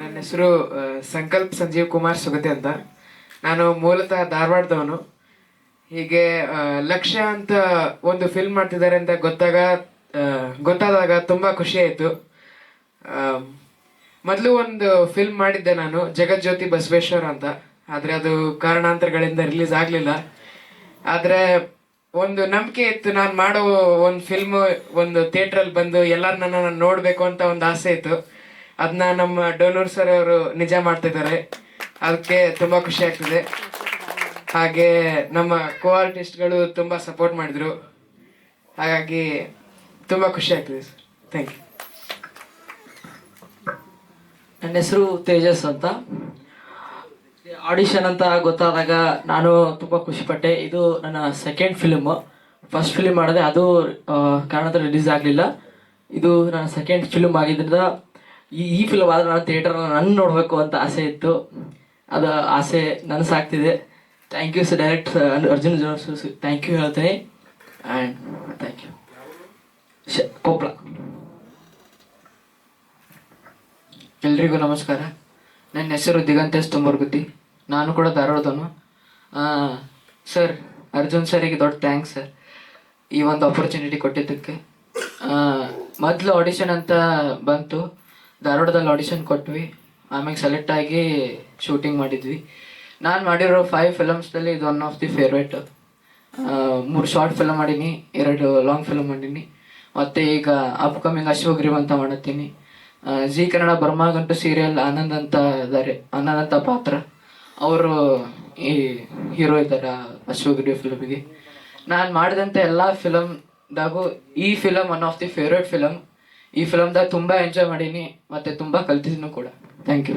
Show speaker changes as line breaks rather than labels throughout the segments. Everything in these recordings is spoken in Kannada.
ನನ್ನ ಹೆಸರು ಸಂಕಲ್ಪ್ ಸಂಜೀವ್ ಕುಮಾರ್ ಸುಗತಿ ಅಂತ. ನಾನು ಮೂಲತಃ ಧಾರವಾಡದವನು. ಹೀಗೆ ಲಕ್ಷ್ಯ ಅಂತ ಒಂದು ಫಿಲ್ಮ್ ಮಾಡ್ತಿದ್ದಾರೆ ಅಂತ ಗೊತ್ತಾಗ ಗೊತ್ತಾದಾಗ ತುಂಬ ಖುಷಿ ಆಯಿತು. ಮೊದಲು ಒಂದು ಫಿಲ್ಮ್ ಮಾಡಿದ್ದೆ ನಾನು, ಜಗಜ್ಯೋತಿ ಬಸವೇಶ್ವರ ಅಂತ. ಆದರೆ ಅದು ಕಾರಣಾಂತರಗಳಿಂದ ರಿಲೀಸ್ ಆಗಲಿಲ್ಲ. ಆದರೆ ಒಂದು ನಂಬಿಕೆ ಇತ್ತು, ನಾನು ಮಾಡೋ ಒಂದು ಫಿಲ್ಮ್ ಒಂದು ಥಿಯೇಟ್ರಲ್ಲಿ ಬಂದು ಎಲ್ಲರನ್ನ ನಾನು ನೋಡಬೇಕು ಅಂತ ಒಂದು ಆಸೆ ಇತ್ತು. ಅದನ್ನ ನಮ್ಮ ಡೋನೂರ್ ಸರ್ ಅವರು ನಿಜ ಮಾಡ್ತಿದ್ದಾರೆ ಅದಕ್ಕೆ ತುಂಬ ಖುಷಿ ಆಗ್ತದೆ. ಹಾಗೆ ನಮ್ಮ ಕೋ ಆರ್ಟಿಸ್ಟ್ಗಳು ತುಂಬ ಸಪೋರ್ಟ್ ಮಾಡಿದ್ರು. ಹಾಗಾಗಿ ತುಂಬ ಖುಷಿ ಆಗ್ತದೆ ಸರ್ ಥ್ಯಾಂಕ್ ಯು
ನನ್ನ ಹೆಸರು ತೇಜಸ್ ಅಂತ. ಆಡಿಷನ್ ಅಂತ ಗೊತ್ತಾದಾಗ ನಾನು ತುಂಬ ಖುಷಿಪಟ್ಟೆ. ಇದು ನನ್ನ ಸೆಕೆಂಡ್ ಫಿಲ್ಮ್ ಫಸ್ಟ್ ಫಿಲ್ಮ್ ಮಾಡಿದೆ. ಅದು ಕಾರಣದ ರಿಲೀಸ್ ಆಗಲಿಲ್ಲ. ಇದು ನನ್ನ ಸೆಕೆಂಡ್ ಫಿಲ್ಮ್ ಆಗಿದ್ದರಿಂದ ಈ ಈ ಫಿಲಮ್ ಆದರೆ ನಾನು ಥಿಯೇಟರ್ ನನ್ನ ನೋಡಬೇಕು ಅಂತ ಆಸೆ ಇತ್ತು. ಅದು ಆಸೆ ನನಸಾಗ್ತಿದೆ. Thank you sir direct Arjun thank you ಹೇಳ್ತೇನೆ. ಆ್ಯಂಡ್ ಥ್ಯಾಂಕ್ ಯು ಶ ಕೊಪ್ಪಳ
ಎಲ್ರಿಗೂ ನಮಸ್ಕಾರ. ನನ್ನ ಹೆಸರು ದಿಗಂತೇಶ್ ತುಂಬರ್ಗುದ್ದಿ ನಾನು ಕೂಡ ಧಾರವಾಡದವನು. ಸರ್ ಅರ್ಜುನ್ ಸರಿಗೆ ದೊಡ್ಡ ಥ್ಯಾಂಕ್ಸ್ ಸರ್ ಈ ಒಂದು ಆಪರ್ಚುನಿಟಿ ಕೊಟ್ಟಿದ್ದಕ್ಕೆ. ಮೊದಲು ಆಡಿಷನ್ ಅಂತ ಬಂತು. ಧಾರವಾಡದಲ್ಲಿ ಆಡಿಷನ್ ಕೊಟ್ವಿ. ಆಮೇಲೆ ಸೆಲೆಕ್ಟ್ ಆಗಿ ಶೂಟಿಂಗ್ ಮಾಡಿದ್ವಿ. ನಾನು ಮಾಡಿರೋ ಫೈವ್ ಫಿಲಮ್ಸ್ದಲ್ಲಿ ಇದು ಒನ್ ಆಫ್ ದಿ ಫೇವ್ರೇಟ್ ಮೂರು ಶಾರ್ಟ್ ಫಿಲಮ್ ಮಾಡೀನಿ, ಎರಡು ಲಾಂಗ್ ಫಿಲಮ್ ಮಾಡೀನಿ. ಮತ್ತು ಈಗ ಅಪ್ಕಮಿಂಗ್ ಅಶ್ವಗ್ರೀವ್ ಅಂತ ಮಾಡತ್ತೀನಿ ಜೀ ಕನ್ನಡ ಬರ್ಮಾಗಂಟು ಸೀರಿಯಲ್ ಆನಂದ್ ಅಂತ ಇದ್ದಾರೆ ಆನಂದ್ ಅಂತ ಪಾತ್ರ. ಅವರು ಈ ಹೀರೋ ಇದ್ದಾರೆ ಅಶ್ವಗ್ರೀವ್ ಫಿಲಮ್ಗೆ ನಾನು ಮಾಡಿದಂಥ ಎಲ್ಲ ಫಿಲಮ್ದಾಗೂ ಈ film one of the favourite film ಈ ಫಿಲಮ್ದಾಗ ತುಂಬ ಎಂಜಾಯ್ ಮಾಡೀನಿ, ಮತ್ತು ತುಂಬ ಕಲ್ತಿದ್ದೀನಿ ಕೂಡ. ಥ್ಯಾಂಕ್ ಯು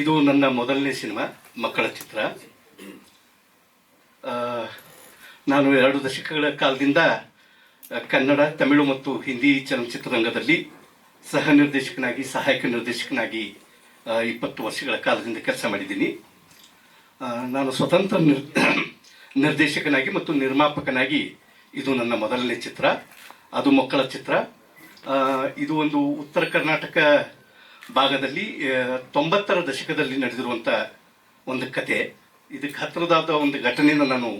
ಇದು ನನ್ನ ಮೊದಲನೇ ಸಿನಿಮಾ, ಮಕ್ಕಳ ಚಿತ್ರ. ನಾನು ಎರಡು ದಶಕಗಳ ಕಾಲದಿಂದ ಕನ್ನಡ, ತಮಿಳು ಮತ್ತು ಹಿಂದಿ ಚಲನಚಿತ್ರರಂಗದಲ್ಲಿ ಸಹ ನಿರ್ದೇಶಕನಾಗಿ, ಸಹಾಯಕ ನಿರ್ದೇಶಕನಾಗಿ ಇಪ್ಪತ್ತು ವರ್ಷಗಳ ಕಾಲದಿಂದ ಕೆಲಸ ಮಾಡಿದ್ದೀನಿ. ನಾನು ಸ್ವತಂತ್ರ ನಿರ್ ನಿರ್ದೇಶಕನಾಗಿ ಮತ್ತು ನಿರ್ಮಾಪಕನಾಗಿ ಇದು ನನ್ನ ಮೊದಲನೇ ಚಿತ್ರ. ಅದು ಮಕ್ಕಳ ಚಿತ್ರ. ಇದು ಒಂದು ಉತ್ತರ ಕರ್ನಾಟಕ ಭಾಗದಲ್ಲಿ ತೊಂಬತ್ತರ ದಶಕದಲ್ಲಿ ನಡೆದಿರುವಂಥ ಒಂದು ಕತೆ. ಇದಕ್ಕೆ ಹತ್ತಿರದಾದ ಒಂದು ಘಟನೆಯನ್ನು ನಾನು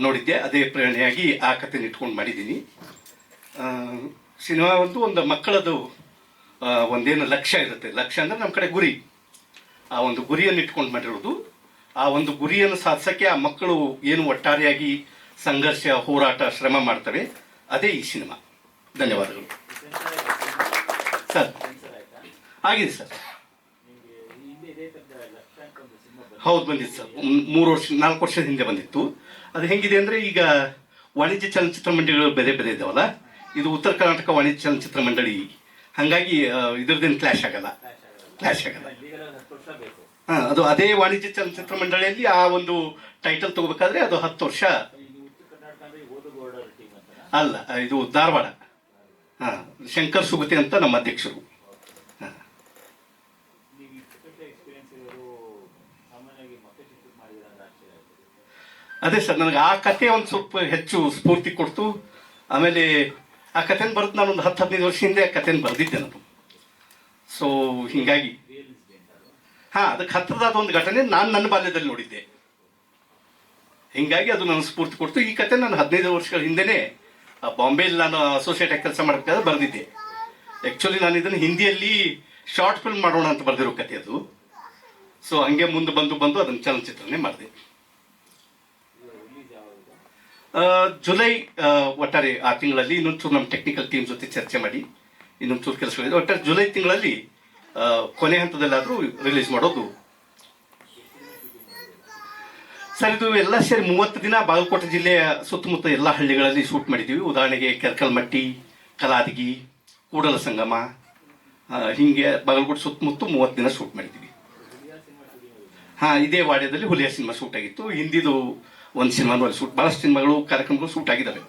ನೋಡಿದ್ದೆ. ಅದೇ ಪ್ರೇರಣೆಯಾಗಿ ಆ ಕಥೆನ ಇಟ್ಕೊಂಡು ಮಾಡಿದ್ದೀನಿ. ಸಿನಿಮಾ ಒಂದು ಒಂದು ಮಕ್ಕಳದು ಒಂದೇನು ಲಕ್ಷ್ಯ ಇರುತ್ತೆ. ಲಕ್ಷ್ಯ ಅಂದರೆ ನಮ್ಮ ಕಡೆ ಗುರಿ. ಆ ಒಂದು ಗುರಿಯನ್ನು ಇಟ್ಕೊಂಡು ಮಾಡಿರೋದು. ಆ ಒಂದು ಗುರಿಯನ್ನು ಸಾಧಿಸೋಕ್ಕೆ ಆ ಮಕ್ಕಳು ಏನು ಒಟ್ಟಾರೆಯಾಗಿ ಸಂಘರ್ಷ, ಹೋರಾಟ, ಶ್ರಮ ಮಾಡ್ತವೆ. ಅದೇ ಈ ಸಿನಿಮಾ. ಧನ್ಯವಾದಗಳು. ಸರ್. ಆಗಿದೆ ಸರ್. ಹೌದು, ಬಂದಿತ್ತು ಸರ್. ಮೂರು ವರ್ಷ, ನಾಲ್ಕು ವರ್ಷದ ಹಿಂದೆ ಬಂದಿತ್ತು. ಅದು ಹೆಂಗಿದೆ ಅಂದರೆ ಈಗ ವಾಣಿಜ್ಯ ಚಲನಚಿತ್ರ ಮಂಡಳಿಗಳು ಬೇರೆ ಬೇರೆ ಇದಾವಲ್ಲ? ಇದು ಉತ್ತರ ಕರ್ನಾಟಕ ವಾಣಿಜ್ಯ ಚಲನಚಿತ್ರ ಮಂಡಳಿ. ಹಾಗಾಗಿ ಇದ್ರದ್ದೇನು ಕ್ಲಾಶ್ ಆಗಲ್ಲ. ಕ್ಲಾಶ್ ಆಗಲ್ಲ. ಹಾಂ, ಅದು ಅದೇ ವಾಣಿಜ್ಯ ಚಲನಚಿತ್ರ ಮಂಡಳಿಯಲ್ಲಿ ಆ ಒಂದು ಟೈಟಲ್ ತಗೋಬೇಕಾದ್ರೆ ಅದು ಹತ್ತು ವರ್ಷ. ಅಲ್ಲ, ಇದು ಧಾರವಾಡ. ಹಾಂ, ಶಂಕರ್ ಸುಗತಿ ಅಂತ ನಮ್ಮ ಅಧ್ಯಕ್ಷರು. ಅದೇ ಸರ್, ನನಗೆ ಆ ಕತೆ ಒಂದು ಸ್ವಲ್ಪ ಹೆಚ್ಚು ಸ್ಫೂರ್ತಿ ಕೊಡ್ತು. ಆಮೇಲೆ ಆ ಕಥೆನ ಬರೆದು ನಾನು ಒಂದು ಹತ್ತು, ಹದಿನೈದು ವರ್ಷ ಹಿಂದೆ ಆ ಕಥೆನ ಬರೆದಿದ್ದೆ ನಾನು. ಸೊ ಹೀಗಾಗಿ. ಹಾ, ಅದಕ್ಕೆ ಹತ್ತಿರದಾದ ಒಂದು ಘಟನೆ ನಾನು ನನ್ನ ಬಾಲ್ಯದಲ್ಲಿ ನೋಡಿದ್ದೆ. ಹಿಂಗಾಗಿ ಅದು ನನಗೆ ಸ್ಫೂರ್ತಿ ಕೊಡ್ತು. ಈ ಕತೆ ನಾನು ಹದಿನೈದು ವರ್ಷಗಳ ಹಿಂದೆನೇ ಬಾಂಬೆಯಲ್ಲಿ ನಾನು ಅಸೋಸಿಯೇಟ್ ಆಗಿ ಕೆಲಸ ಮಾಡಬೇಕಾದ್ರೆ ಬರೆದಿದ್ದೆ. ಆ್ಯಕ್ಚುಲಿ ನಾನು ಇದನ್ನು ಹಿಂದಿಯಲ್ಲಿ ಶಾರ್ಟ್ ಫಿಲ್ಮ್ ಮಾಡೋಣ ಅಂತ ಬರೆದಿರೋ ಕತೆ ಅದು. ಸೊ ಹಂಗೆ ಮುಂದೆ ಬಂದು ಬಂದು ಅದನ್ನು ಚಲನಚಿತ್ರನೇ ಮಾಡಿದೆ. ಜುಲೈ ಒಟ್ಟಾರೆ ಆ ತಿಂಗಳಲ್ಲಿ ಇನ್ನೊಂದು ಚೂರು ನಮ್ಮ ಟೆಕ್ನಿಕಲ್ ಟೀಮ್ ಜೊತೆ ಚರ್ಚೆ ಮಾಡಿ ಇನ್ನೊಂದು ಚೂರು ಕೆಲಸಗಳಿದೆ. ಒಟ್ಟಾರೆ ಜುಲೈ ತಿಂಗಳಲ್ಲಿ ಕೊನೆ ಹಂತದಲ್ಲಾದರೂ ರಿಲೀಸ್ ಮಾಡೋದು. ಸರ್, ಇದು ಎಲ್ಲ ಸೇರಿ ಮೂವತ್ತು ದಿನ ಬಾಗಲಕೋಟೆ ಜಿಲ್ಲೆಯ ಸುತ್ತಮುತ್ತ ಎಲ್ಲ ಹಳ್ಳಿಗಳಲ್ಲಿ ಶೂಟ್ ಮಾಡಿದ್ದೀವಿ ಉದಾಹರಣೆಗೆ ಕೆರ್ಕಲ್ಮಟ್ಟಿ, ಕಲಾದಗಿ, ಕೂಡಲ ಸಂಗಮ ಹೀಗೆ ಬಾಗಲಕೋಟೆ ಸುತ್ತಮುತ್ತ ಮೂವತ್ತು ದಿನ ಶೂಟ್ ಮಾಡಿದ್ದೀವಿ ಹಾಂ, ಇದೇ ವಾಡ್ಯದಲ್ಲಿ ಹುಲಿಯ ಸಿನಿಮಾ ಶೂಟ್ ಆಗಿತ್ತು. ಹಿಂದಿದು ಒಂದು ಸಿನಿಮಾದಲ್ಲಿ ಸೂಟ್ ಭಾಳಷ್ಟು ಸಿನಿಮಾಗಳು, ಕಾರ್ಯಕ್ರಮಗಳು ಶೂಟ್ ಆಗಿದ್ದಾವೆ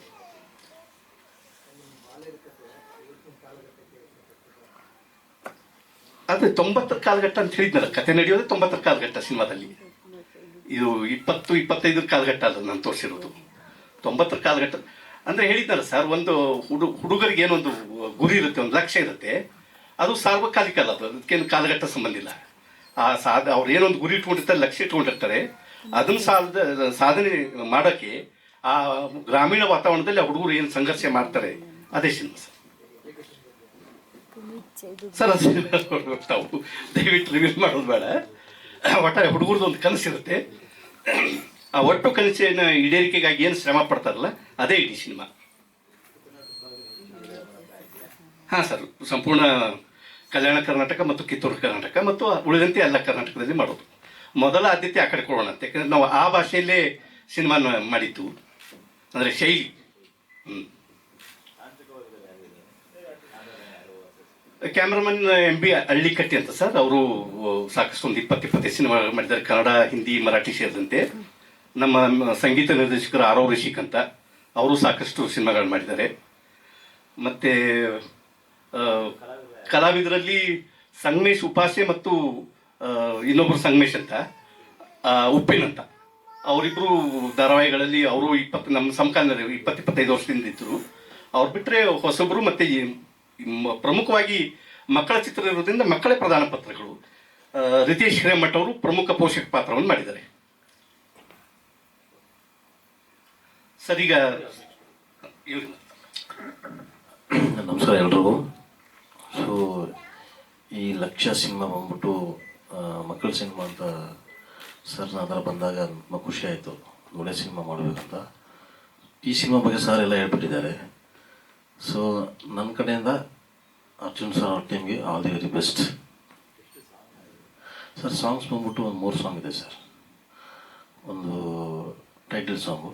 ಆದರೆ ತೊಂಬತ್ತರ ಕಾಲಘಟ್ಟ ಅಂತ ಹೇಳಿದ್ನಲ್ಲ, ಕತೆ ನಡೆಯೋದು ತೊಂಬತ್ತರ ಕಾಲಘಟ್ಟ ಸಿನಿಮಾದಲ್ಲಿ. ಇದು ಇಪ್ಪತ್ತು, ಇಪ್ಪತ್ತೈದರ ಕಾಲಘಟ್ಟ ಅಲ್ಲ, ನಾನು ತೋರಿಸಿರೋದು. ತೊಂಬತ್ತರ ಕಾಲಘಟ್ಟ. ಅಂದ್ರೆ ಹೇಳಿದ್ನಲ್ಲ ಸರ್ ಒಂದು ಹುಡು ಹುಡುಗರಿಗೆ ಏನೊಂದು ಗುರಿ ಇರುತ್ತೆ, ಒಂದು ಲಕ್ಷ್ಯ ಇರುತ್ತೆ. ಅದು ಸಾರ್ವಕಾಲಿಕ ಅಲ್ಲ ಅದು, ಅದಕ್ಕೇನು ಕಾಲಘಟ್ಟ ಸಂಬಂಧ ಇಲ್ಲ. ಆ ಸಾಧ ಅವ್ರು ಏನೊಂದು ಗುರಿ ಇಟ್ಕೊಂಡಿರ್ತಾರೆ, ಲಕ್ಷ್ಯ ಇಟ್ಕೊಂಡಿರ್ತಾರೆ. ಅದನ್ನ ಸಾಧ ಸಾಧನೆ ಮಾಡೋಕ್ಕೆ ಆ ಗ್ರಾಮೀಣ ವಾತಾವರಣದಲ್ಲಿ ಆ ಹುಡುಗರು ಏನು ಸಂಘರ್ಷ ಮಾಡ್ತಾರೆ? ಅದೇ ಸಿನಿಮಾ ಸರ್ ಸರ್ ತಾವು ದಯವಿಟ್ಟು ರಿವೀಲ್ ಮಾಡೋದು ಬೇಡ. ಒಟ್ಟಾರೆ ಹುಡುಗರದ್ದು ಒಂದು ಕನಸಿರುತ್ತೆ ಆ ಒಟ್ಟು ಕನಸಿನ ಈಡೇರಿಕೆಗಾಗಿ ಏನು ಶ್ರಮ ಪಡ್ತಾರಲ್ಲ, ಅದೇ ಇಡೀ ಸಿನಿಮಾ. ಹಾಂ ಸರ್, ಸಂಪೂರ್ಣ ಕಲ್ಯಾಣ ಕರ್ನಾಟಕ ಮತ್ತು ಕಿತ್ತೂರು ಕರ್ನಾಟಕ ಮತ್ತು ಉಳಿದಂತೆ ಎಲ್ಲ ಕರ್ನಾಟಕದಲ್ಲಿ ಮಾಡೋದು. ಮೊದಲ ಆದ್ಯತೆ ಆ ಕಡೆ ಅಂತ. ಯಾಕಂದ್ರೆ ನಾವು ಆ ಭಾಷೆಯಲ್ಲೇ ಸಿನಿಮಾ ಮಾಡಿತ್ತು ಅಂದರೆ ಶೈಲಿ. ಹ್ಞೂ ಕ್ಯಾಮ್ರಾಮನ್ ಎಂ ಬಿ ಹಳ್ಳಿಕಟ್ಟಿ ಅಂತ ಸರ್. ಅವರು ಸಾಕಷ್ಟು ಒಂದು ಇಪ್ಪತ್ತು, ಇಪ್ಪತ್ತೈದು ಸಿನಿಮಾ ಮಾಡಿದ್ದಾರೆ. ಕನ್ನಡ, ಹಿಂದಿ, ಮರಾಠಿ ಸೇರಿದಂತೆ. ನಮ್ಮ ಸಂಗೀತ ನಿರ್ದೇಶಕರು ಆರೋ ರಿಷಿಕ್ ಅಂತ ಅವರು ಸಾಕಷ್ಟು ಸಿನಿಮಾಗಳು ಮಾಡಿದ್ದಾರೆ. ಮತ್ತು ಕಲಾವಿದರಲ್ಲಿ ಸಂಗಮೇಶ್ ಉಪಾಸೆ ಮತ್ತು ಆ, ಇನ್ನೊಬ್ಬರು ಸಂಗಮೇಶ್ ಅಂತ ಉಪ್ಪಿನ ಅಂತ. ಅವರಿಬ್ಬರು ಧಾರಾವಾಹಿಗಳಲ್ಲಿ ಅವರು ಇಪ್ಪತ್ತು ನಮ್ಮ ಸಮಕಾಲೀನ ಇಪ್ಪತ್ತು ಇಪ್ಪತ್ತೈದು ವರ್ಷದಿಂದ ಇದ್ದರು ಅವ್ರು ಬಿಟ್ಟರೆ ಹೊಸಬ್ರು ಮತ್ತು ಪ್ರಮುಖವಾಗಿ ಮಕ್ಕಳ ಚಿತ್ರ ಇರೋದ್ರಿಂದ ಮಕ್ಕಳೇ ಪ್ರಧಾನ ಪತ್ರಗಳು. ರಿತೇಶ್ ಹಿರೇಮಠ ಅವರು ಪ್ರಮುಖ ಪೋಷಕ ಪಾತ್ರವನ್ನು ಮಾಡಿದ್ದಾರೆ. ಸರ್
ನಮಸ್ಕಾರ ಎಲ್ರಿಗೂ. ಸೊ ಈ ಲಕ್ಷ್ಯ ಸಿನಿಮಾ ಬಂದ್ಬಿಟ್ಟು ಮಕ್ಕಳ ಸಿನಿಮಾ ಅಂತ ಸರ್ ಅದರ ಬಂದಾಗ ತುಂಬ ಖುಷಿ ಆಯಿತು. ಒಳ್ಳೆ ಸಿನಿಮಾ ಮಾಡಬೇಕಂತ. ಈ ಸಿನಿಮಾ ಬಗ್ಗೆ ಸರ್ ಎಲ್ಲ ಹೇಳ್ಬಿಟ್ಟಿದ್ದಾರೆ. ಸೊ ನನ್ನ ಕಡೆಯಿಂದ ಅರ್ಜುನ್ ಸರ್ ಅವ್ರ ಟೀಮ್ಗೆ all the very best sir songs ಬಂದ್ಬಿಟ್ಟು ಒಂದು ಮೂರು ಸಾಂಗ್ ಇದೆ ಸರ್ ಒಂದು ಟೈಟಲ್ ಸಾಂಗು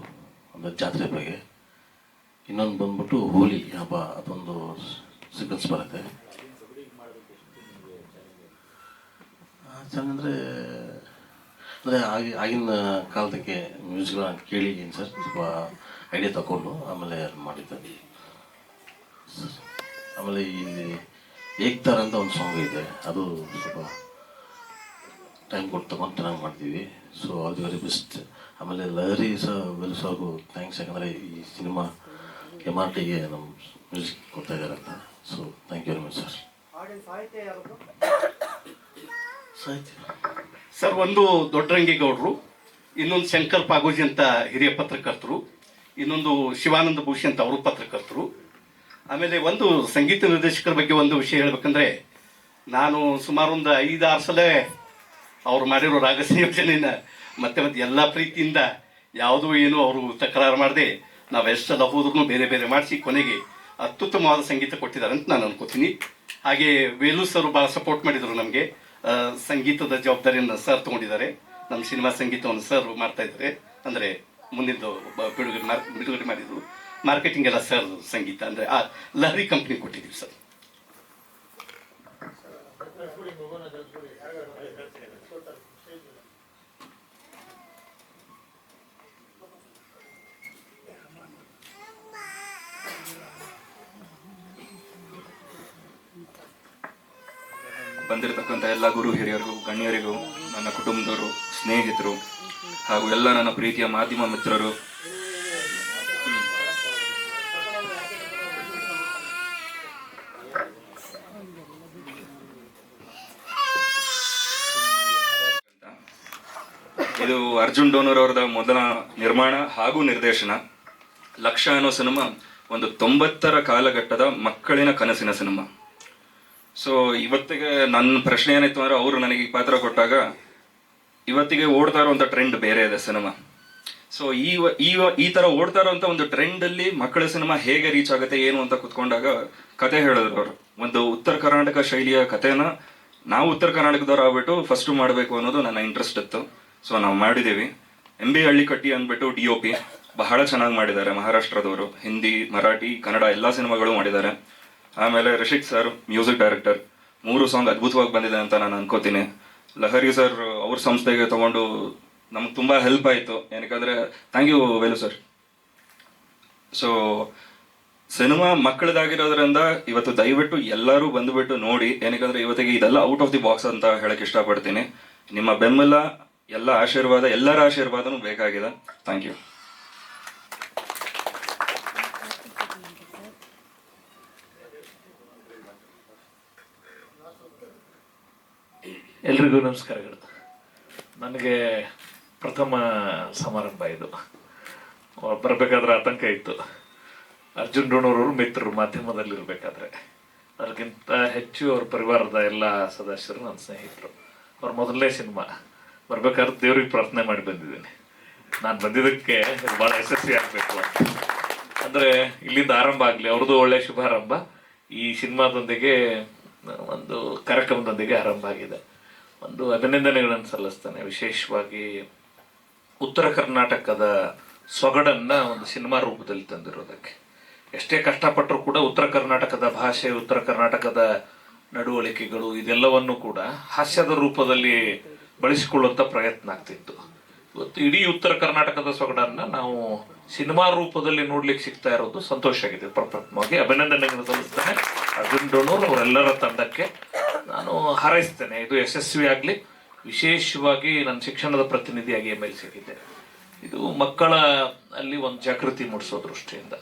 ಒಂದು ಜಾತ್ರೆ ಬಗ್ಗೆ ಇನ್ನೊಂದು ಬಂದ್ಬಿಟ್ಟು ಹೋಲಿ ಹಬ್ಬ, ಅದೊಂದು ಸೀಕ್ವೆನ್ಸ್ ಬರುತ್ತೆ. ಅಂದರೆ ಅಂದರೆ ಆಗಿ, ಆಗಿನ ಕಾಲದಕ್ಕೆ ಮ್ಯೂಸಿಕ್ಗಳನ್ನ ಕೇಳಿದ್ದೀನಿ ಸರ್? ಸ್ವಲ್ಪ ಐಡಿಯಾ ತಗೊಂಡು ಆಮೇಲೆ ಮಾಡಿದ್ದೆ. ಆಮೇಲೆ ಇಲ್ಲಿ ಏಕ್ತಾರ್ ಅಂತ ಒಂದು ಸಾಂಗ್ ಇದೆ. ಅದು ಸ್ವಲ್ಪ ಟೈಮ್ ಕೊಟ್ಟು ತಗೊಂಡು ಚೆನ್ನಾಗಿ ಮಾಡ್ತೀವಿ. So all the very best ಆಮೇಲೆ ಲಹರಿ ಸಹ ವೆಲ್ ಸಾಗು ಥ್ಯಾಂಕ್ಸ್ ಯಾಕಂದರೆ ಈ ಸಿನಿಮಾ ಎಂ ಆರ್ ಟಿಗೆ ನಮ್ಮ ಮ್ಯೂಸಿಕ್ ಕೊಡ್ತಾ ಇದ್ದಾರೆ ಅಂತ. So thank you very much sir
sir, ಒಂದು ದೊಡ್ಡರಂಗೇಗೌಡರು, ಇನ್ನೊಂದು ಶಂಕರ್ ಪಾಗೋಜಿ ಅಂತ ಹಿರಿಯ ಪತ್ರಕರ್ತರು, ಇನ್ನೊಂದು ಶಿವಾನಂದ ಭೂಷಿ ಅಂತ ಅವರು ಪತ್ರಕರ್ತರು. ಆಮೇಲೆ ಒಂದು ಸಂಗೀತ ನಿರ್ದೇಶಕರ ಬಗ್ಗೆ ಒಂದು ವಿಷಯ ಹೇಳ್ಬೇಕಂದ್ರೆ, ನಾನು ಸುಮಾರು ಒಂದು ಐದಾರು ಸಲ ಅವ್ರು ಮಾಡಿರೋ ರಾಗ ಸಂಯೋಜನೆನ ಮತ್ತೆ ಮತ್ತೆ ಎಲ್ಲ ಪ್ರೀತಿಯಿಂದ ಯಾವುದೂ ಏನು ಅವರು ತಕರಾರು ಮಾಡದೆ, ನಾವು ಎಷ್ಟೆಲ್ಲ ಹೋದ್ರು ಬೇರೆ ಬೇರೆ ಮಾಡಿಸಿ ಕೊನೆಗೆ ಅತ್ಯುತ್ತಮವಾದ ಸಂಗೀತ ಕೊಟ್ಟಿದ್ದಾರೆ ಅಂತ ನಾನು ಅನ್ಕೋತೀನಿ. ಹಾಗೆ ವೇಲು ಸರ್ ಭಾಳ ಸಪೋರ್ಟ್ ಮಾಡಿದರು ನಮಗೆ. ಸಂಗೀತದ ಜವಾಬ್ದಾರಿಯನ್ನು ಸರ್ ತಗೊಂಡಿದ್ದಾರೆ. ನಮ್ಮ ಸಿನಿಮಾ ಸಂಗೀತವನ್ನು ಸರ್ ಮಾಡ್ತಾ ಇದ್ದಾರೆ. ಅಂದರೆ ಮುಂದಿದ್ದು ಬಿಡುಗಡೆ ಬಿಡುಗಡೆ ಮಾಡಿದ್ರು ಮಾರ್ಕೆಟಿಂಗ್ ಎಲ್ಲ ಸರ್ ಸಂಗೀತ. ಅಂದರೆ ಆ ಲಹರಿ ಕಂಪ್ನಿ ಕೊಟ್ಟಿದ್ದೀವಿ ಸರ್
ಬಂದಿರತಕ್ಕಂಥ ಎಲ್ಲ ಗುರು ಹಿರಿಯರಿಗೂ ಗಣ್ಯರಿಗೂ, ನನ್ನ ಕುಟುಂಬದವರು, ಸ್ನೇಹಿತರು ಹಾಗೂ ಎಲ್ಲ ನನ್ನ ಪ್ರೀತಿಯ ಮಾಧ್ಯಮ ಮಿತ್ರರು. ಇದು ಅರ್ಜುನ್ ಡೋನರ್ ಅವರದ ಮೊದಲ ನಿರ್ಮಾಣ ಹಾಗೂ ನಿರ್ದೇಶನ. ಲಕ್ಷ ಅನ್ನೋ ಸಿನಿಮಾ ಒಂದು ತೊಂಬತ್ತರ ಕಾಲಘಟ್ಟದ ಮಕ್ಕಳಿನ ಕನಸಿನ ಸಿನಿಮಾ. ಸೊ ಇವತ್ತಿಗೆ ನನ್ನ ಪ್ರಶ್ನೆ ಏನಿತ್ತು ಅಂದ್ರೆ ಅವರು ನನಗೆ ಪಾತ್ರ ಕೊಟ್ಟಾಗ, ಇವತ್ತಿಗೆ ಓಡ್ತಾ ಇರುವಂತ ಟ್ರೆಂಡ್ ಬೇರೆ ಇದೆ ಸಿನಿಮಾ ಸೊ ಈ ಈ ತರ ಓಡ್ತಾ ಇರುವಂತ ಒಂದು ಟ್ರೆಂಡ್ ಅಲ್ಲಿ ಮಕ್ಕಳ ಸಿನಿಮಾ ಹೇಗೆ ರೀಚ್ ಆಗುತ್ತೆ, ಏನು ಅಂತ ಕುತ್ಕೊಂಡಾಗ ಕತೆ ಹೇಳಿದ್ರು ಅವರು. ಒಂದು ಉತ್ತರ ಕರ್ನಾಟಕ ಶೈಲಿಯ ಕಥೆನ ನಾವು ಉತ್ತರ ಕರ್ನಾಟಕದವ್ರು ಆಗ್ಬಿಟ್ಟು ಫಸ್ಟ್ ಮಾಡಬೇಕು ಅನ್ನೋದು ನನ್ನ ಇಂಟ್ರೆಸ್ಟ್ ಇತ್ತು. ಸೊ ನಾವು ಮಾಡಿದ್ದೀವಿ ಎಂ ಬಿ ಹಳ್ಳಿ ಕಟ್ಟಿ ಅಂದ್ಬಿಟ್ಟು ಡಿ ಒ ಪಿ ಬಹಳ ಚೆನ್ನಾಗಿ ಮಾಡಿದ್ದಾರೆ. ಮಹಾರಾಷ್ಟ್ರದವರು, ಹಿಂದಿ, ಮರಾಠಿ, ಕನ್ನಡ ಎಲ್ಲ ಸಿನಿಮಾಗಳು ಮಾಡಿದ್ದಾರೆ. ಆಮೇಲೆ ರಿಷಿಕ್ ಸರ್ ಮ್ಯೂಸಿಕ್ ಡೈರೆಕ್ಟರ್ ಮೂರು ಸಾಂಗ್ ಅದ್ಭುತವಾಗಿ ಬಂದಿದೆ ಅಂತ ನಾನು ಅನ್ಕೋತೀನಿ. ಲಹರಿ ಸರ್ ಅವ್ರ ಸಂಸ್ಥೆಗೆ ತಗೊಂಡು ನಮ್ಗೆ ತುಂಬ ಹೆಲ್ಪ್ ಆಯಿತು. ಏನಕ್ಕಂದ್ರೆ thank you Velu sir. So cinema ಮಕ್ಕಳದಾಗಿರೋದ್ರಿಂದ ಇವತ್ತು ದಯವಿಟ್ಟು ಎಲ್ಲರೂ ಬಂದುಬಿಟ್ಟು ನೋಡಿ. ಏನಕ್ಕಂದ್ರೆ, ಇವತ್ತಿಗೆ ಇದೆಲ್ಲ ಔಟ್ ಆಫ್ ದಿ ಬಾಕ್ಸ್ ಅಂತ ಹೇಳಕ್ಕೆ ಇಷ್ಟಪಡ್ತೀನಿ. ನಿಮ್ಮ ಬೆಂಬಲ, ಎಲ್ಲ ಆಶೀರ್ವಾದ, ಎಲ್ಲರ ಆಶೀರ್ವಾದನೂ ಬೇಕಾಗಿದೆ. ಥ್ಯಾಂಕ್ ಯು
ಎಲ್ರಿಗೂ ನಮಸ್ಕಾರಗಳು. ನನಗೆ ಪ್ರಥಮ ಸಮಾರಂಭ ಇದು. ಬರಬೇಕಾದ್ರೆ ಆತಂಕ ಇತ್ತು. ಅರ್ಜುನ್ ಡೋಣೂರವರು ಮಿತ್ರರು ಮಾಧ್ಯಮದಲ್ಲಿ ಇರಬೇಕಾದ್ರೆ. ಅದಕ್ಕಿಂತ ಹೆಚ್ಚು ಅವ್ರ ಪರಿವಾರದ ಎಲ್ಲ ಸದಸ್ಯರು ನನ್ನ ಸ್ನೇಹಿತರು. ಅವ್ರ ಮೊದಲನೇ ಸಿನಿಮಾ. ಬರ್ಬೇಕಾದ್ರೆ ದೇವ್ರಿಗೆ ಪ್ರಾರ್ಥನೆ ಮಾಡಿ ಬಂದಿದ್ದೀನಿ. ನಾನು ಬಂದಿದ್ದಕ್ಕೆ ಭಾಳ ಯಶಸ್ವಿ ಆಗಬೇಕು ಅಂದರೆ ಇಲ್ಲಿಂದ ಆರಂಭ ಆಗಲಿ, ಅವ್ರದ್ದು ಒಳ್ಳೆ ಶುಭಾರಂಭ. ಈ ಸಿನಿಮಾದೊಂದಿಗೆ ಒಂದು ಕಾರ್ಯಕ್ರಮದೊಂದಿಗೆ ಆರಂಭ ಆಗಿದೆ. ಒಂದು ಅಭಿನಂದನೆಗಳನ್ನು ಸಲ್ಲಿಸ್ತಾನೆ. ವಿಶೇಷವಾಗಿ ಉತ್ತರ ಕರ್ನಾಟಕದ ಸೊಗಡನ್ನ ಒಂದು ಸಿನಿಮಾ ರೂಪದಲ್ಲಿ ತಂದಿರೋದಕ್ಕೆ. ಎಷ್ಟೇ ಕಷ್ಟಪಟ್ಟರೂ ಕೂಡ ಉತ್ತರ ಕರ್ನಾಟಕದ ಭಾಷೆ, ಉತ್ತರ ಕರ್ನಾಟಕದ ನಡವಳಿಕೆಗಳು ಇದೆಲ್ಲವನ್ನು ಕೂಡ ಹಾಸ್ಯದ ರೂಪದಲ್ಲಿ ಬಳಸಿಕೊಳ್ಳುವಂಥ ಪ್ರಯತ್ನ ಆಗ್ತಿತ್ತು. ಇವತ್ತು ಇಡೀ ಉತ್ತರ ಕರ್ನಾಟಕದ ಸೊಗಡನ್ನ ನಾವು ಸಿನಿಮಾ ರೂಪದಲ್ಲಿ ನೋಡ್ಲಿಕ್ಕೆ ಸಿಗ್ತಾ ಇರೋದು ಸಂತೋಷ ಆಗಿದೆ. ಪ್ರಪ್ರಥಮವಾಗಿ ಅಭಿನಂದನೆಗಳನ್ನು ಸಲ್ಲಿಸ್ತೇನೆ. ಅರ್ಜುನ್ ಡೋಣೂರ್ ಅವರೆಲ್ಲರ ತಂಡಕ್ಕೆ ನಾನು ಹಾರೈಸ್ತೇನೆ. ಇದು ಯಶಸ್ವಿ ಆಗಲಿ. ವಿಶೇಷವಾಗಿ ನನ್ನ ಶಿಕ್ಷಣದ ಪ್ರತಿನಿಧಿಯಾಗಿ ಎಂ ಎಲ್ ಸಿಗಿದ್ದೆ ಇದು ಮಕ್ಕಳ ಅಲ್ಲಿ ಒಂದು ಜಾಗೃತಿ ಮೂಡಿಸೋ ದೃಷ್ಟಿಯಿಂದ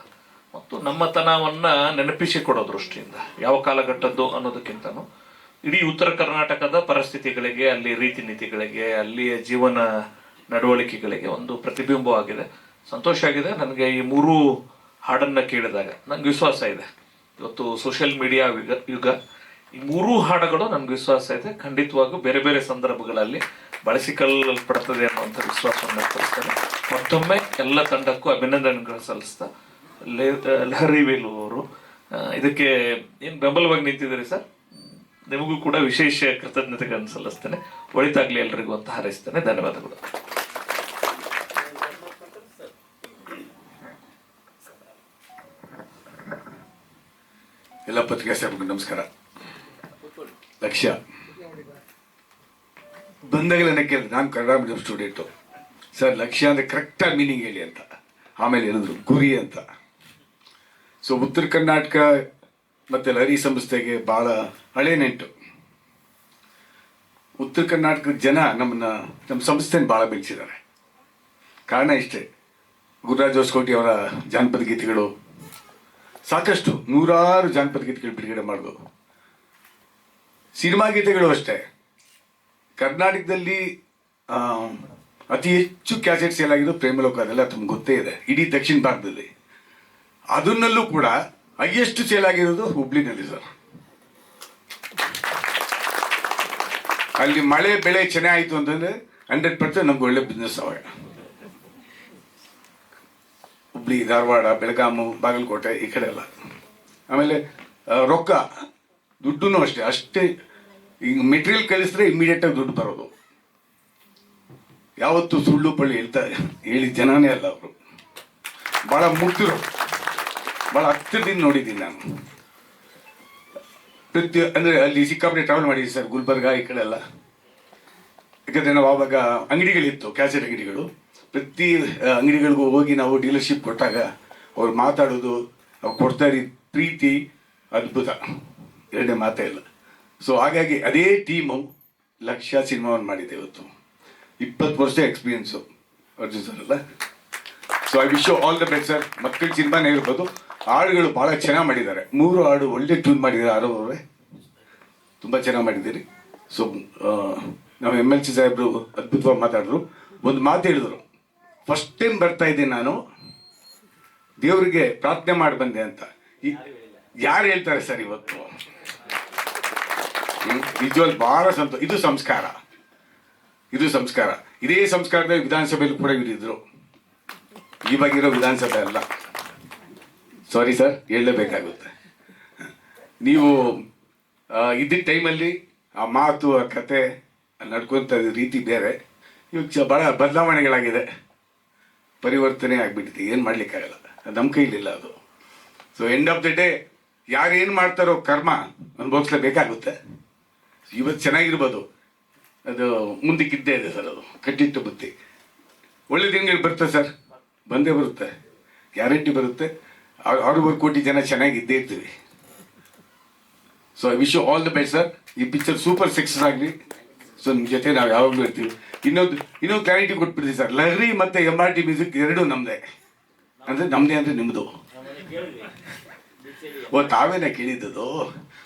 ಮತ್ತು ನಮ್ಮತನವನ್ನ ನೆನಪಿಸಿಕೊಡೋ ದೃಷ್ಟಿಯಿಂದ ಯಾವ ಕಾಲಘಟ್ಟದ್ದು ಅನ್ನೋದಕ್ಕಿಂತನೂ ಇಡೀ ಉತ್ತರ ಕರ್ನಾಟಕದ ಪರಿಸ್ಥಿತಿಗಳಿಗೆ, ಅಲ್ಲಿ ರೀತಿ ನೀತಿಗಳಿಗೆ, ಅಲ್ಲಿಯ ಜೀವನ ನಡವಳಿಕೆಗಳಿಗೆ ಒಂದು ಪ್ರತಿಬಿಂಬವಾಗಿದೆ. ಸಂತೋಷ ಆಗಿದೆ. ನನಗೆ ಈ ಮೂರು ಹಾಡನ್ನು ಕೇಳಿದಾಗ ನನಗೆ ವಿಶ್ವಾಸ ಇದೆ. ಇವತ್ತು ಸೋಷಿಯಲ್ ಮೀಡಿಯಾ ಯುಗ ಯುಗ. ಈ ಮೂರೂ ಹಾಡುಗಳು ನನಗೆ ವಿಶ್ವಾಸ ಇದೆ. ಖಂಡಿತವಾಗೂ ಬೇರೆ ಬೇರೆ ಸಂದರ್ಭಗಳಲ್ಲಿ ಬಳಸಿಕೊಳ್ಳಲ್ಪಡ್ತದೆ ಅನ್ನುವಂಥ ವಿಶ್ವಾಸವನ್ನು ವ್ಯಕ್ತಪಡಿಸ್ತೇನೆ ಮತ್ತೊಮ್ಮೆ ಎಲ್ಲ ತಂಡಕ್ಕೂ ಅಭಿನಂದನೆಗಳು ಸಲ್ಲಿಸ್ತಾ ಲಹರಿ ವೇಲು ಅವರು. ಇದಕ್ಕೆ ಏನು ಬೆಂಬಲವಾಗಿ ನಿಂತಿದ್ದೀರಿ ಸರ್? ನಿಮಗೂ ಕೂಡ ವಿಶೇಷ ಕೃತಜ್ಞತೆಗಳನ್ನು ಸಲ್ಲಿಸ್ತೇನೆ. ಒಳಿತಾಗ್ಲಿ ಎಲ್ರಿಗೂ ಅಂತ ಹಾರೈಸ್ತೇನೆ. ಧನ್ಯವಾದಗಳು.
ಪತ್ರಿಕಾ ಸಾಹೇಬ್ರಿಗೆ ನಮಸ್ಕಾರ. ಲಕ್ಷ್ಯ. ಬಂದಾಗಲೇ ನನಗೆ ಕೇಳಿದೆ ನಾನು ಕನ್ನಡ ಮೀಡಿಯಂ ಸ್ಟೂಡೆಂಟು ಸರ್, ಲಕ್ಷ್ಯ ಅಂದರೆ ಕರೆಕ್ಟಾಗಿ ಮೀನಿಂಗ್ ಹೇಳಿ ಅಂತ. ಆಮೇಲೆ ಹೇಳಿದ್ರು, ಗುರಿ ಅಂತ. ಸೊ ಉತ್ತರ ಕರ್ನಾಟಕ ಮತ್ತು ಲಹರಿ ಸಂಸ್ಥೆಗೆ ಭಾಳ ಹಳೆ ನೆಂಟು. ಉತ್ತರ ಕರ್ನಾಟಕದ ಜನ ನಮ್ಮನ್ನ, ನಮ್ಮ ಸಂಸ್ಥೆನ ಭಾಳ ಬೆಳೆಸಿದ್ದಾರೆ. ಕಾರಣ ಇಷ್ಟೇ. ಗುರುರಾಜ್ ಹೊಸಕೋಟಿ ಅವರ ಜಾನಪದ ಗೀತೆಗಳು ಸಾಕಷ್ಟು ನೂರಾರು ಜಾನಪದ ಗೀತೆಗಳು ಬಿಡುಗಡೆ ಮಾಡಿದ್ರು ಸಿನಿಮಾ ಗೀತೆಗಳು ಅಷ್ಟೇ. ಕರ್ನಾಟಕದಲ್ಲಿ ಅತಿ ಹೆಚ್ಚು ಕ್ಯಾಸೆಟ್ ಸೇಲ್ ಆಗಿದ್ದು ಪ್ರೇಮಲೋಕ ಅದೆಲ್ಲ ತುಂಬ ಗೊತ್ತೇ ಇದೆ. ಇಡೀ ದಕ್ಷಿಣ ಭಾರತದಲ್ಲಿ. ಅದನ್ನಲ್ಲೂ ಕೂಡ ಹೈಯೆಸ್ಟ್ ಸೇಲ್ ಆಗಿರೋದು ಹುಬ್ಳಿನಲ್ಲಿ ಸರ್. ಅಲ್ಲಿ ಮಳೆ, ಬೆಳೆ ಚೆನ್ನಾಗಿತ್ತು ಅಂತಂದ್ರೆ ಹಂಡ್ರೆಡ್ ಪರ್ಸೆಂಟ್ ನಮ್ಗೆ ಒಳ್ಳೆ ಬಿಸ್ನೆಸ್ ಅವಾಗ ಹುಬ್ಳಿ, ಧಾರವಾಡ, ಬೆಳಗಾಮು, ಬಾಗಲಕೋಟೆ ಈ ಕಡೆ ಎಲ್ಲ. ಆಮೇಲೆ ರೊಕ್ಕ ದುಡ್ಡು ಅಷ್ಟೇ ಅಷ್ಟೇ ಈಗ ಮೆಟೀರಿಯಲ್ ಕಳಿಸಿದ್ರೆ ಇಮಿಡಿಯೇಟ್ ಆಗಿ ದುಡ್ಡು ಬರೋದು. ಯಾವತ್ತು ಸುಳ್ಳು ಪಳ್ಳಿ ಹೇಳ್ತಾರೆ ಹೇಳಿ ಜನನೇ ಅಲ್ಲ ಅವರು. ಬಹಳ ಮುಗ್ದಿರು, ಬಹಳ ಹತ್ತಿರದಿಂದ ನೋಡಿದ್ದೀನಿ ನಾನು. ಪ್ರತಿ ಅಂದ್ರೆ ಅಲ್ಲಿ ಸಿಕ್ಕಾಪಟ್ಟೆ ಟ್ರಾವೆಲ್ ಮಾಡಿದ್ವಿ ಸರ್, ಗುಲ್ಬರ್ಗ ಈ ಕಡೆ ಎಲ್ಲ. ಯಾಕಂದ್ರೆ ನಾವು ಆವಾಗ ಅಂಗಡಿಗಳಿತ್ತು, ಕ್ಯಾಸೆಟ್ ಅಂಗಡಿಗಳು. ಪ್ರತಿ ಅಂಗಡಿಗಳಿಗೂ ಹೋಗಿ ನಾವು ಡೀಲರ್ಶಿಪ್ ಕೊಟ್ಟಾಗ ಅವ್ರು ಮಾತಾಡೋದು, ಅವ್ರು ಕೊಡ್ತಾ ಇರೋ ಪ್ರೀತಿ ಅದ್ಭುತ. ಎರಡನೇ ಮಾತೇ ಇಲ್ಲ. ಸೊ ಹಾಗಾಗಿ ಅದೇ ಟೀಮು ಲಕ್ಷ ಸಿನಿಮಾವನ್ನು ಮಾಡಿದೆ ಇವತ್ತು. ಇಪ್ಪತ್ತು ವರ್ಷ ಎಕ್ಸ್ಪೀರಿಯನ್ಸು ಅರ್ಜುನ್ ಸರ್ ಅಲ್ಲ. So I wish all the best sir ಮಕ್ಕಳ ಸಿನಿಮಾನೇ ಇರ್ಬೋದು ಹಾಡುಗಳು ಭಾಳ ಚೆನ್ನಾಗಿ ಮಾಡಿದ್ದಾರೆ. ಮೂರು ಹಾಡು ಒಳ್ಳೆ ಟ್ಯೂನ್ ಮಾಡಿದ್ದಾರೆ ಆರೋ ಅವರೇ. ತುಂಬ ಚೆನ್ನಾಗಿ ಮಾಡಿದ್ದೀರಿ. ಸೊ ನಮ್ಮ ಎಂ ಎಲ್ ಸಿ ಸಾಹೇಬರು ಅದ್ಭುತವಾಗಿ ಮಾತಾಡಿದ್ರು. ಒಂದು ಮಾತು ಹೇಳಿದ್ರು. ಫಸ್ಟ್ ಟೈಮ್ ಬರ್ತಾ ಇದ್ದೀನಿ ನಾನು. ದೇವರಿಗೆ ಪ್ರಾರ್ಥನೆ ಮಾಡಿ ಬಂದೆ ಅಂತ. ಯಾರು ಹೇಳ್ತಾರೆ ಸರ್ ಇವತ್ತು? ವಿಜುವಲ್ ಬಹಳ ಸಂತೋಷ ಇದು ಸಂಸ್ಕಾರ. ಇದು ಸಂಸ್ಕಾರ. ಇದೇ ಸಂಸ್ಕಾರದ ವಿಧಾನಸಭೆಯಲ್ಲಿ ಕೂಡ ಇವರಿದ್ರು. ಇವಾಗಿರೋ ವಿಧಾನಸಭೆ ಅಲ್ಲ. ಸಾರಿ ಸರ್ ಹೇಳಲೇಬೇಕಾಗುತ್ತೆ. ನೀವು ಇದ್ದ ಟೈಮಲ್ಲಿ ಆ ಮಾತು, ಆ ಕತೆ ನಡ್ಕೊಂತ ರೀತಿ ಬೇರೆ. ಇವಾಗ ಬಹಳ ಬದಲಾವಣೆಗಳಾಗಿದೆ. ಪರಿವರ್ತನೆ ಆಗಿಬಿಟ್ಟಿದೆ. ಏನು ಮಾಡ್ಲಿಕ್ಕಾಗಲ್ಲ. ನಮ್ಮ ಕೈಲಿಲ್ಲ ಅದು. So end of the day ಯಾರು ಏನು ಮಾಡ್ತಾರೋ ಕರ್ಮ ಅನುಭವಿಸ್ಲೇಬೇಕಾಗುತ್ತೆ ಇವತ್ತು ಚೆನ್ನಾಗಿರ್ಬೋದು. ಅದು ಮುಂದಕ್ಕಿದ್ದೇ ಇದೆ ಸರ್ ಅದು. ಕಟ್ಟಿಟ್ಟು ಬುತ್ತಿ ಒಳ್ಳೆ ದಿನಗಳು ಬರುತ್ತೆ ಸರ್. ಬಂದೇ ಬರುತ್ತೆ. ಗ್ಯಾರಂಟಿ ಬರುತ್ತೆ. ಆರು- ಆರೂವರೆ ಕೋಟಿ ಜನ ಚೆನ್ನಾಗಿದ್ದೇ ಇರ್ತೀವಿ. So I wish you all the best sir ಈ ಪಿಕ್ಚರ್ ಸೂಪರ್ ಸಕ್ಸಸ್ ಆಗಲಿ. ಸೊ ನಿಮ್ಮ ಜೊತೆ ನಾವು ಯಾವಾಗಲೂ ಇರ್ತೀವಿ. ಇನ್ನೊಂದು ಇನ್ನೊಂದು ಕ್ಲಾರಿಟಿ ಕೊಟ್ಬಿಡ್ತೀವಿ ಸರ್ ಲಹರಿ ಮತ್ತು ಎಂ ಆರ್ ಟಿ ಮ್ಯೂಸಿಕ್ ಎರಡೂ ನಮ್ಮದೇ ಅಂದರೆ ನಮ್ಮದೇ ಅಂದರೆ ನಿಮ್ಮದು ಓ ತಾವೇನ ಕೇಳಿದ್ದದು?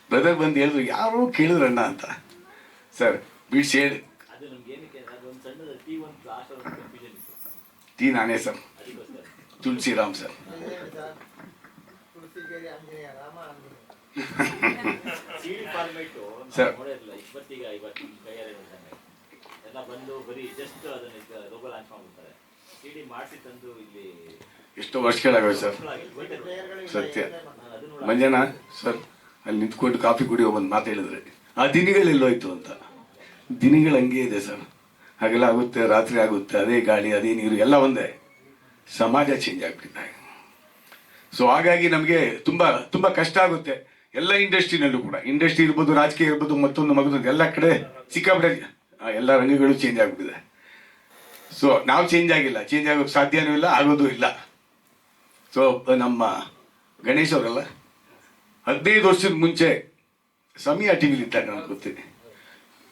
ಬ್ರದರ್ ಬಂದು ಹೇಳಿದ್ರು ಯಾರು ಕೇಳಿದ್ರಣ್ಣ ಅಂತ. ಸರ್ ಬಿಡ್ ಹೇಳಿ ಟಿ ನಾನೇ ಸರ್ ತುಳಸಿರಾಮ್ ಸರ್ ಸರ್
ಎಲ್ಲ ಬಂದು ಬರೀ ಜಸ್ಟ್ ಅದನ್ನ ಲೋಗೋ ಲಾಂಚ್ ಮಾಡ್ಬಿಡ್ತಾರೆ. ಸಿ ಡಿ ಮಾಡಿಸಿ ತಂದು ಇಲ್ಲಿ
ಎಷ್ಟು ವರ್ಷಗಳಾಗವೆ ಸರ್. ಸತ್ಯ. ಮಂಜನಾ ಸರ್ ಅಲ್ಲಿ ನಿಂತ್ಕೊಂಡು ಕಾಫಿ ಕುಡಿಯೋ ಒಂದು ಮಾತು ಹೇಳಿದ್ರೆ. ಆ ದಿನಗಳೆಲ್ಲೋಯ್ತು ಅಂತ. ದಿನಗಳು ಹಂಗೆ ಇದೆ ಸರ್. ಹಾಗೆಲ್ಲ ಆಗುತ್ತೆ ರಾತ್ರಿ ಆಗುತ್ತೆ ಅದೇ ಗಾಳಿ ಅದೇ ನೀರು ಎಲ್ಲ ಒಂದೇ. ಸಮಾಜ ಚೇಂಜ್ ಆಗ್ಬಿಟ್ಟಿದೆ ಸೊ ಹಾಗಾಗಿ ನಮಗೆ ತುಂಬ ತುಂಬ ಕಷ್ಟ ಆಗುತ್ತೆ. ಎಲ್ಲ ಇಂಡಸ್ಟ್ರಿನಲ್ಲೂ ಕೂಡ. ಇಂಡಸ್ಟ್ರಿ ಇರ್ಬೋದು ರಾಜಕೀಯ ಇರ್ಬೋದು ಮತ್ತೊಂದು ಮಗದೊಂದು ಎಲ್ಲ ಕಡೆ ಸಿಕ್ಕಾಪಟ್ಟೆ ಎಲ್ಲ ರಂಗಗಳು ಚೇಂಜ್ ಆಗ್ಬಿಟ್ಟಿದೆ. ಸೊ ನಾವು ಚೇಂಜ್ ಆಗಿಲ್ಲ. ಚೇಂಜ್ ಆಗೋಕೆ ಸಾಧ್ಯನೂ ಇಲ್ಲ, ಆಗೋದು ಇಲ್ಲ. ಸೊ ನಮ್ಮ ಗಣೇಶ್ ಅವರಲ್ಲ, ಹದಿನೈದು ವರ್ಷದ ಮುಂಚೆ ಸಮಯ ಟಿ ವಿಲಿ ಇದ್ದಾಗ ನಾನು ಗೊತ್ತಿದೆ.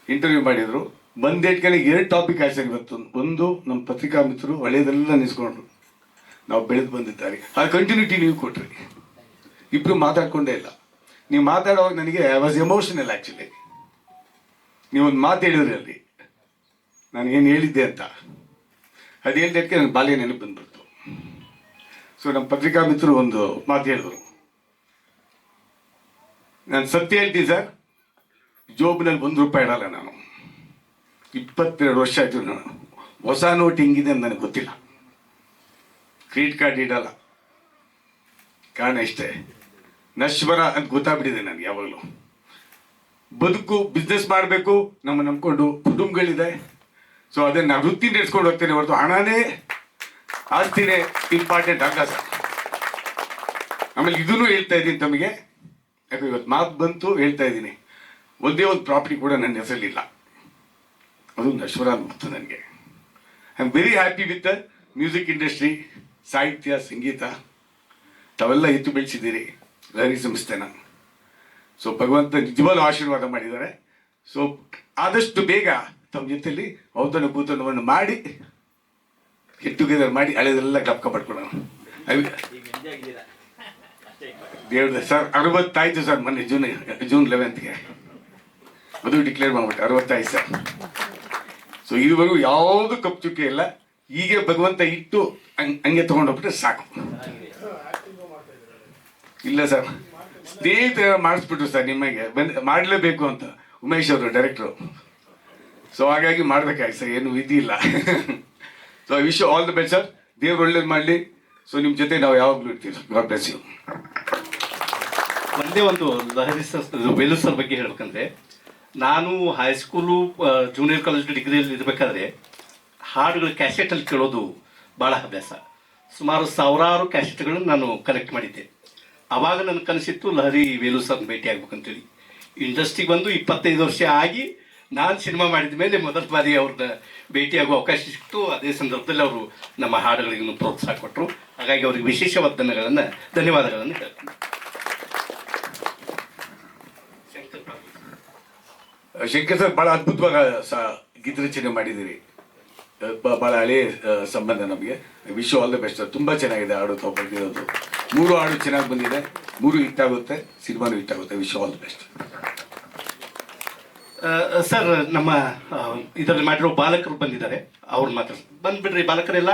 ಇಂಟರ್ವ್ಯೂ ಮಾಡಿದ್ರು. ಬಂದೇಟ್ಕೊಂಡು ಎರಡು ಟಾಪಿಕ್ ಆಯ್ತು ಇವತ್ತು. ಒಂದು ನಮ್ಮ ಪತ್ರಿಕಾ ಮಿತ್ರರು ಒಳ್ಳೆಯದೆಲ್ಲ ನಿಲ್ಸ್ಕೊಂಡ್ರು ನಾವು ಬೆಳೆದು ಬಂದಿದ್ದಾರೆ. ಆ ಕಂಟಿನ್ಯೂಟಿ ನೀವು ಕೊಟ್ರಿ. ಇಬ್ಬರು ಮಾತಾಡ್ಕೊಂಡೇ ಇಲ್ಲ. ನೀವು ಮಾತಾಡೋವಾಗ ನನಗೆ ಐ ವಾಸ್ ಎಮೋಷನಲ್ ಆ್ಯಕ್ಚುಲಿ ನೀವೊಂದು ಮಾತು ಹೇಳಿದ್ರಿ ಅಲ್ಲಿ. ನಾನು ಏನು ಹೇಳಿದ್ದೆ ಅಂತ. ಅದು ಹೇಳಿದ್ದಕ್ಕೆ ನನಗೆ ಬಾಲ್ಯ ನೆನಪು ಬಂದ್ಬಿಡ್ತು. ಸೊ ನಮ್ಮ ಪತ್ರಿಕಾ ಮಿತ್ರರು ಒಂದು ಮಾತು ಹೇಳಿದ್ರು. ನಾನು ಸತ್ಯ ಹೇಳ್ತೀನಿ ಸರ್. ಜೋಬ್ನಲ್ಲಿ ಒಂದು ರೂಪಾಯಿ ಇಡಲ್ಲ ನಾನು. ಇಪ್ಪತ್ತೆರಡು ವರ್ಷ ಆಯ್ತು ನಾನು. ಹೊಸ ನೋಟ್ ಹೆಂಗಿದೆ ಅಂತ ನನಗೆ ಗೊತ್ತಿಲ್ಲ. ಕ್ರೆಡಿಟ್ ಕಾರ್ಡ್ ಇಡಲ್ಲ. ಕಾರಣ ಇಷ್ಟೇ. ನಶ್ವರ ಅಂತ ಗೊತ್ತಾಗ್ಬಿಟ್ಟಿದೆ ನನಗೆ ಯಾವಾಗಲೂ. ಬದುಕು ಬಿಸ್ನೆಸ್ ಮಾಡಬೇಕು, ನಮ್ಮ ನಂಬ್ಕೊಂಡು ಕುಟುಂಬಗಳಿದೆ. ಸೊ ಅದನ್ನ ವೃತ್ತಿ ನಡೆಸ್ಕೊಂಡು ಹೋಗ್ತೇನೆ ಹೊರತು ಹಣನೇ ಆಸ್ತಿನೇ ಇಂಪಾರ್ಟೆಂಟ್ ಅಲ್ಲ ಸರ್. ಆಮೇಲೆ ಇದನ್ನು ಹೇಳ್ತಾ ಇದ್ದೀನಿ ತಮಗೆ. ಯಾಕೆ ಇವತ್ತು ಮಾತು ಬಂತು, ಹೇಳ್ತಾ ಇದ್ದೀನಿ. ಒಂದೇ ಒಂದು ಪ್ರಾಪರ್ಟಿ ಕೂಡ ನನ್ನ ಹೆಸರಲ್ಲಿಲ್ಲ. ಅದು ನಶ್ವರ ಅನ್ಬಿಡ್ತು ನನಗೆ. I am very happy with music industry ಸಾಹಿತ್ಯ, ಸಂಗೀತ. ತಾವೆಲ್ಲ ಎತ್ತು ಬೆಳೆಸಿದ್ದೀರಿ. ಲಹರಿ ಸಂಸ್ಥೆನ. ಸೊ ಭಗವಂತ ನಿಜವಾಗ್ಲೂ ಆಶೀರ್ವಾದ ಮಾಡಿದ್ದಾರೆ. ಸೊ ಆದಷ್ಟು ಬೇಗ ತಮ್ಮ ಜೊತೆಯಲ್ಲಿ ಔತಣ ಭೂತನವನ್ನು ಮಾಡಿ ಗೆಟ್ ಟುಗೆದರ್ ಮಾಡಿ, ಹಳೆದೆಲ್ಲ ಗಪ್ಕ ಪಡ್ಕೊಳ್ಳೋಣ ದೇವ್ರದ ಸರ್, ಅರವತ್ತಾಯ್ತು ಸರ್ ಮೊನ್ನೆ ಜೂನ್ ಜೂನ್ ಲೆವೆಂತ್ಗೆ ಅದು ಡಿಕ್ಲೇರ್ ಮಾಡ್ಬಿಟ್ಟೆ ಅರವತ್ತಾಯ್ತು ಸರ್. ಸೊ ಇದುವರೆಗೂ ಯಾವುದು ಕಪ್ ಚುಕ್ಕೆ ಇಲ್ಲ. ಹೀಗೆ ಭಗವಂತ ಇಟ್ಟು ಹಂಗೆ ತಗೊಂಡೋಗ್ಬಿಟ್ರೆ ಸಾಕು. ಇಲ್ಲ ಸರ್. ಸ್ನೇಹಿತರ ಮಾಡಿಸ್ಬಿಟ್ರು ಸರ್ ನಿಮಗೆ. ಮಾಡಲೇಬೇಕು ಅಂತ. ಉಮೇಶ್ ಅವರು ಡೈರೆಕ್ಟ್ರು ಸೊ ಹಾಗಾಗಿ ಮಾಡ್ಬೇಕಾಗಿ ಸರ್, ಏನು ವಿಧಿ ಇಲ್ಲ. So I wish all the best sir ದೇವ್ರು ಒಳ್ಳೇದು ಮಾಡಲಿ. ಸೊ ನಿಮ್ಮ ಜೊತೆ ನಾವು ಯಾವಾಗಲೂ ಇರ್ತೀವಿ ಗಾಡ್ ಬ್ಲೆಸ್ ಯು
ಒಂದೇ ಒಂದು ಲಹರಿ ಸರ್ ವೇಲು ಸರ್ ಬಗ್ಗೆ ಹೇಳ್ಬೇಕಂದ್ರೆ, ನಾನು ಹೈಸ್ಕೂಲು ಜೂನಿಯರ್ ಕಾಲೇಜ್ ಡಿಗ್ರಿಯಲ್ಲಿ ಇರಬೇಕಾದ್ರೆ, ಹಾಡುಗಳು ಕ್ಯಾಸೆಟಲ್ಲಿ ಕೇಳೋದು ಭಾಳ ಅಭ್ಯಾಸ. ಸುಮಾರು ಸಾವಿರಾರು ಕ್ಯಾಸೆಟ್ಗಳನ್ನು ನಾನು ಕಲೆಕ್ಟ್ ಮಾಡಿದ್ದೆ. ಆವಾಗ ನನ್ನ ಕನಸಿತ್ತು ಲಹರಿ ವೇಲು ಸರ್ ಭೇಟಿ ಆಗ್ಬೇಕಂತೇಳಿ. ಇಂಡಸ್ಟ್ರಿಗೆ ಬಂದು ಇಪ್ಪತ್ತೈದು ವರ್ಷ ಆಗಿ ನಾನು ಸಿನಿಮಾ ಮಾಡಿದ ಮೇಲೆ ಮೊದಲ ಬಾರಿ ಅವ್ರನ್ನ ಭೇಟಿಯಾಗುವ ಅವಕಾಶ ಸಿಕ್ತು. ಅದೇ ಸಂದರ್ಭದಲ್ಲಿ ಅವರು ನಮ್ಮ ಹಾಡುಗಳಿಗೆ ಪ್ರೋತ್ಸಾಹ ಕೊಟ್ಟರು ಹಾಗಾಗಿ ಅವರಿಗೆ ವಿಶೇಷ ವಂದನೆಗಳನ್ನು ಧನ್ಯವಾದಗಳನ್ನು ಹೇಳ್ತೀನಿ. ಶಂಕರ್.
ಸರ್ ಭಾಳ ಅದ್ಭುತವಾಗಿ ಸ ಗೀತ ರಚನೆ ಮಾಡಿದ್ದೀರಿ ಬ- ಬಹಳ ಹಳೆ ಆ, ಸಂಬಂಧ ನಮಗೆ. ವಿಶ್ ಆಲ್ ದ ಬೆಸ್ಟ್ ತುಂಬ ಚೆನ್ನಾಗಿದೆ ಹಾಡು ಬರ್ದಿರೋದು. ಮೂರು ಹಾಡು ಚೆನ್ನಾಗಿ ಬಂದಿದೆ. ಮೂರು ಹಿಟ್ ಆಗುತ್ತೆ ಸಿನಿಮಾನು ಹಿಟ್ ಆಗುತ್ತೆ. Wish all the best
sir ನಮ್ಮ ಇದರಲ್ಲಿ ಮಾಡಿರೋ ಬಾಲಕರು ಬಂದಿದ್ದಾರೆ. ಅವ್ರು ಮಾತ್ರ. ಬಂದ್ಬಿಡ್ರಿ ಬಾಲಕರೆಲ್ಲ.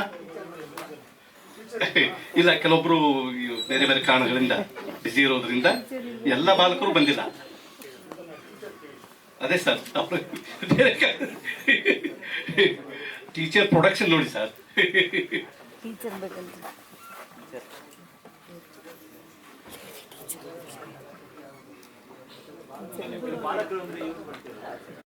ಇಲ್ಲ ಕೆಲವೊಬ್ರು ಬೇರೆ ಬೇರೆ ಕಾರಣಗಳಿಂದ ಬಿಸಿ ಇರೋದ್ರಿಂದ ಎಲ್ಲ ಬಾಲಕರು ಬಂದಿಲ್ಲ. ಅದೇ ಸರ್ ಟೀಚರ್ ಪ್ರೊಡಕ್ಷನ್ ನೋಡಿ ಸರ್.
ಟೀಚರ್ ಬೇಕಂತ
ಪಾಲಕರು ಅಂದ್ರೆ ಇವ್ರು ಮಾಡ್ತೀರಾ